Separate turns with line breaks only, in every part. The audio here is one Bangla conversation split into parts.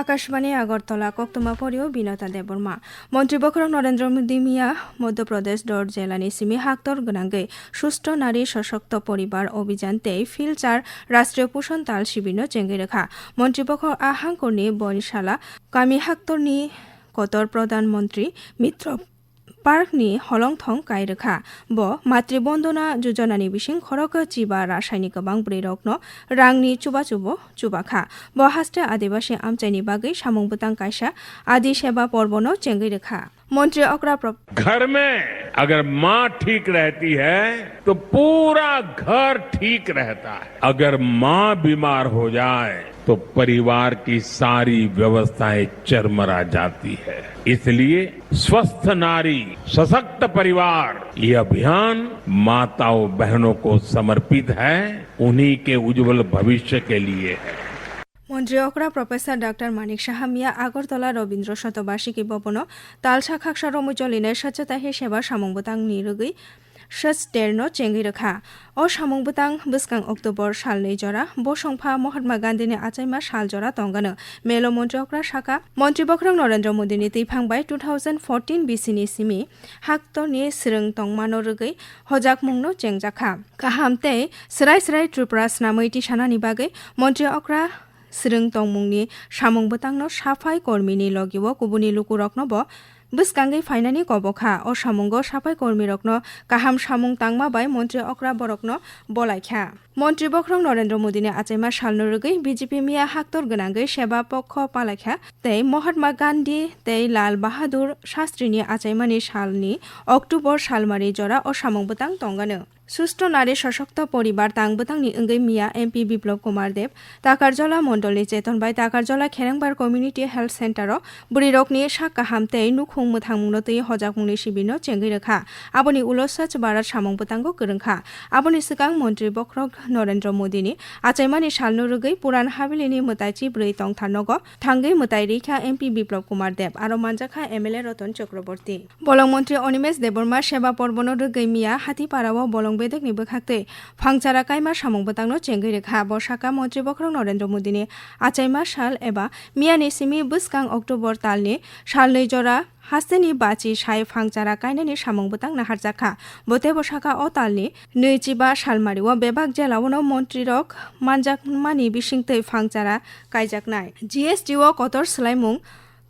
আকাশবাণী, আগরতলা কক্তমা পরিও বিনতা দেববর্মা মন্ত্রী বখরং নরেন্দ্র মোদী মিয়া, মধ্যপ্রদেশ দর জেলানি সিমি হাক্তর গনাঙ্গে, সুস্থ নারী সশক্ত পরিবার অভিযানতে ফিলচার, রাষ্ট্রীয় পোষণ তাল শিবির চেঙ্গে রেখা মন্ত্রী বখর আহাঙ্করনি বনশালা কামি হাক্তরনি কতর প্রধানমন্ত্রী মিত্র পার্ক নি হলং থং কাই রেখা ব মাতৃবন্দনা যোজনানি বিশিং খরক চিবা রাসায়নিক বাংবরি রগ্ন রাংনি চুবা চুব চুবাখা ব হাস্তে আদিবাসী আমচাইনি বাগে সামং বুতাং কাইসা, আদি সেবা পর্বন চেঙ্গি রেখা। मंत्री अकरा
ঘর মে আগর মা ঠিক রহতি है, तो पूरा घर ठीक रहता है। अगर माँ बीमार हो जाए तो परिवार की सारी व्यवस्थाएं चरमरा जाती है इसलिए स्वस्थ नारी सशक्त परिवार ये अभियान माताओं बहनों को समर्पित है उन्हीं के उज्जवल भविष्य के लिए है
মন্ত্রী অকরা প্রফেসর ডাক্তার মানিক সাহা মিয়া আগরতলা রবীন্দ্র শতবার্ষিকী ভবন তালসা খাকসা রমুজলিনে স্বচ্ছতাহি সেবা সামংবতাং নিরুগৈ সচদেরনো চেঙ্গি রেখা। ও সামংবতাং বসকাং অক্টোবর সাল नै জরা। বসংফা মহাত্মা গান্ধীনি আচাইমা সাল জরা তঙ্গানো। মেলো মন্ত্রী অকরা শাখা। মন্ত্রী বখরং নরেন্দ্র মোদীনি তৈফাংবাই টু থাউজেন্ড ফোরটিন বিসিনি সিমি। হাক্তনি স্রং তংমানো রগৈ। হজাক মুংনো চেংজাখা কাহামতে সরাই সরাই ত্রিপুরা স্নামৈটি সানানি বাগৈ মন্ত্রী অকরা স্রং তংমুংনি সামং বসকাঙ্গै ফাইনানি কবখা ও সামুঙ্গ সাফাই কর্মীরকন কাহাম সামুং তাংমাবাই মন্ত্রী অক্রা বরকন বলাইখ্যা। মন্ত্রী বখরং নরেন্দ্র মোদীনি আচাইমা সালনরগৈ বিজেপি মিয়া হাক্তর গনাঙ্গৈ সেবা পক্ষ পালাইখ্যা তৈ মহাত্মা গান্ধী তৈ লাল বাহাদুর শাস্ত্রীনি আচাইমানি সালনি অক্টোবর সালমারি জরা ও সামং বতাং তঙ্গানো। সুস্থ নারী সশক্ত পরিবার তাংবতাংনি ওঙ্গৈ মিয়া এমপি বিপ্লব কুমার দেব। তাকারজলা মন্ডলনি চেতনবাই তাকারজলা খেরেংবার কমিউনিটি হেলথ সেন্টারও বুড়িরকনি সাক্কা হামতে নুখুং মুথাংমুংনো তৈ হজাকমুংনি শিবিরনো চেঙ্গৈ রেখা। আবনি উলসাচ বারাত সামং বতাঙ্গ গোরংখা আবনি সিকাং মন্ত্রী নরেন্দ্র মোদীনি। আচাইমানি সালনুরুগৈ পুরান হাবিলিনি, মোতাইচি ব্रै তংথানগ থাঙ্গৈ, মোতাই রেখা, এমপি বিপ্লব কুমার দেব আরও মানজাখা, এমএলএ রতন চক্রবর্তী। বলং মন্ত্রী অনিমেষ দেববর্মা সেবা পর্বন রুগৈ মিয়া হাতিপাড়াও বলং বেদেক নিবো খাকতে ফাংচারা কাইমা সামং বতাংনো চেঙ্গৈ রেখা বসাকা মন্ত্রী বখরং নরেন্দ্র মোদীনি আচাইমা সাল এবা মিয়ানি সিমি বুসকাং অক্টোবর তালনি হাস্তেনি বাচি সাই ফাংচারা কাইনানি, সামং বতাং নাহারজাখা বতে বসাকা ও তালনি নৈচিবা সালমারিও বেবাক জেলাওনো মন্ত্রীরক মানজাকমানি বিসিংতৈ ফাংচারা কাইজাকনাই জিএসটিও কতর স্লাইমুং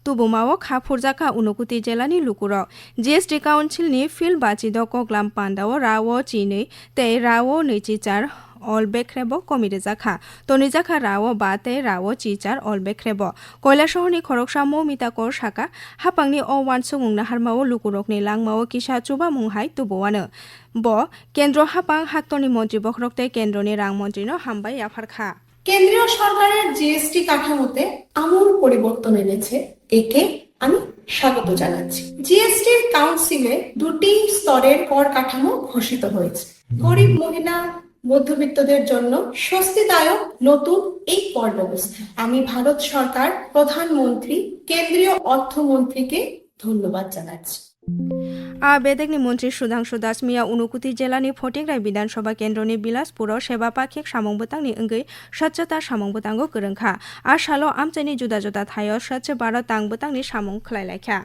তুবুমাও খা ফুরজাখা উনকুতি জেলানি লুকুর জিএসটি কাউন্সিলনি ফিল বাচিদ কগ্লাম পান্ডাও রাও চিनै তৈ রাও নৈচিচার অল বেখ্রেব কমিরে জাখা তনি জাখা রাও বাতে রাও চিচার অল বেখ্রেব কৈলাসহরনি খরকসা মৌমিতা কর শাখা হাপাংনি অ ওয়ান সুমুং নাহারমাও লুকুরকনি লাংমাও কিসা চুবা মুংহাই তুবুয়ানো ব কেন্দ্র হাপাং হাক্তনি মন্ত্রী বখরকতে কেন্দ্রনি রাংমন্ত্রীনো হামবাই আফারখা
কেন্দ্রীয় সরকারের জিএসটি কাঠামোতে আমূল পরিবর্তন এনেছে, একে আমি স্বাগত জানাচ্ছি। জিএসটি কাউন্সিলে দুটি স্তরের কর কাঠামো ঘোষিত হয়েছে। গরিব মহিলা মধ্যবিত্তদের জন্য স্বস্তিদায়ক নতুন এই কর ব্যবস্থা আমি ভারত সরকার প্রধানমন্ত্রী, কেন্দ্রীয় অর্থমন্ত্রীকে ধন্যবাদ জানাচ্ছি।
আর বেদেগনি মন্ত্রী সুধাংশু দাস মিয়া উনকুতি জেলানি ফটিংরাই বিধানসভা কেন্দ্রনি বিলাসপুর সেবা পাখিক সামংবতাংনি অঙ্গই স্বচ্ছতা সামংবতাঙ্গ গোরংখা আর সালো আমচাইনি জুদা জুদা থায় স্বচ্ছ ভারত তাংবতাংনি সামং খ্লাইলাইখা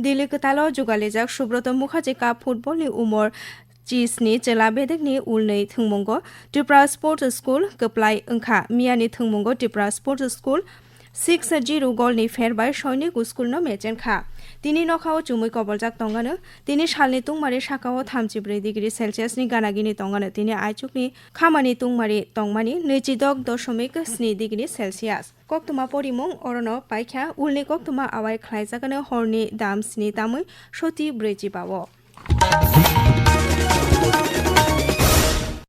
দিল্লি কতাল যুগালিজাক সুব্রত মুখার্জিকা ফুটবলনি উমর jisni jela bedek ni ulnei thungmongo Tripura Sports School keplai engkha miani thungmongo Tripura Sports School 6-0 golni ferbai Sainik school ন মেচেন খা তিনি নখাও চুমুই কবলজাক তঙ্গানো তিনি সালনি তুংমারি সাকাও থামচি ব্রে ডিগ্রি সেলসিয়াস সেলসিয়াসনি গানাগিনি তঙ্গানো তিনি আইচুকনি খামানি তুংমারি টংমানি তংমানি নৈচিদক দশমিক স্নি ডিগ্রি সেলসিয়াস কক্তমা পরিমং অরণ পাইখ্যা উলনি কক্তমা আওয়াই খ্লাইজাগানো হরনি দাম স্নি তামুই সতি ব্রেজি পাব